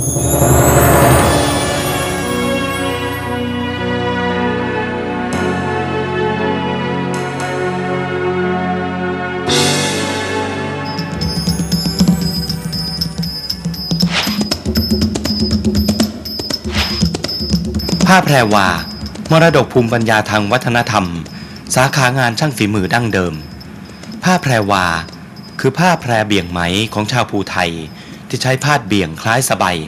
ผ้าแพรวามรดกภูมิปัญญาทางวัฒนธรรม สาขางานช่างฝีมือดั้งเดิม ผ้าแพรวา คือผ้าแพรเบี่ยงไหมของชาวภูไทย ที่ใช้พาดเบี่ยงคล้ายสบาย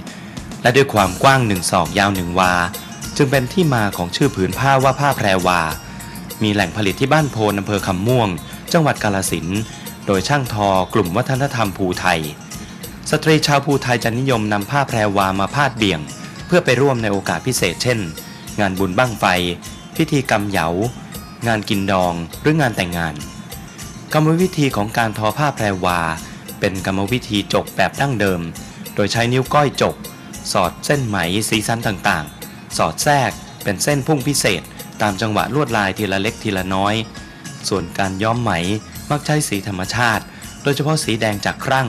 และด้วยความกว้างหนึ่งศอกยาวหนึ่งวา จึงเป็นที่มาของชื่อผืนผ้าว่าผ้าแพรวา มีแหล่งผลิตที่บ้านโพนอำเภอคำม่วง จังหวัดกาลสินโดยช่างทอกลุ่มวัฒนธรรมภูไทย สตรีชาวภูไทยจะนิยมนำผ้าแพรวามาพาดเบี่ยง เพื่อไปร่วมในโอกาสพิเศษเช่น งานบุญบั้งไฟ พิธีกรรมเหยา งานกินดองหรืองานแต่งงานกรรมวิธีของการทอผ้าแพรวา เป็นกรรมวิธีจกแบบดั้งเดิม โดยใช้นิ้วก้อยจก สอดเส้นไหมสีสันต่างๆ สอดแทรกเป็นเส้นพุ่งพิเศษ ตามจังหวะลวดลายทีละเล็กทีละน้อย ส่วนการย้อมไหมมักใช้สีธรรมชาติ โดยเฉพาะสีแดงจากครั่ง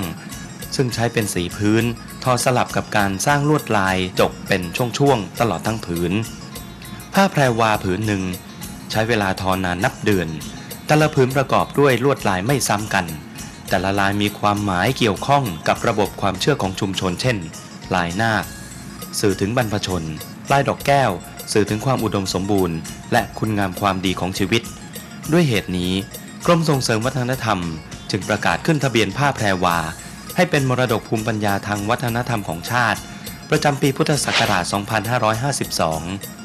ซึ่งใช้เป็นสีพื้น ทอสลับกับการสร้างลวดลายจกเป็นช่วงๆตลอดทั้งผืน ผ้าแพรวาผืนหนึ่ง ใช้เวลาทอนานนับเดือน แต่ละผืนประกอบด้วยลวดลายไม่ซ้ำกัน แต่ละลายมีความหมายเกี่ยวข้องกับระบบความเชื่อของชุมชน เช่น ลายนาคสื่อถึงบรรพชน ลายดอกแก้ว สื่อถึงความอุดมสมบูรณ์ และคุณงามความดีของชีวิต ด้วยเหตุนี้ กรมส่งเสริมวัฒนธรรม จึงประกาศขึ้นทะเบียนผ้าแพรวา ให้เป็นมรดกภูมิปัญญาทางวัฒนธรรมของชาติ ประจำปีพุทธศักราช 2552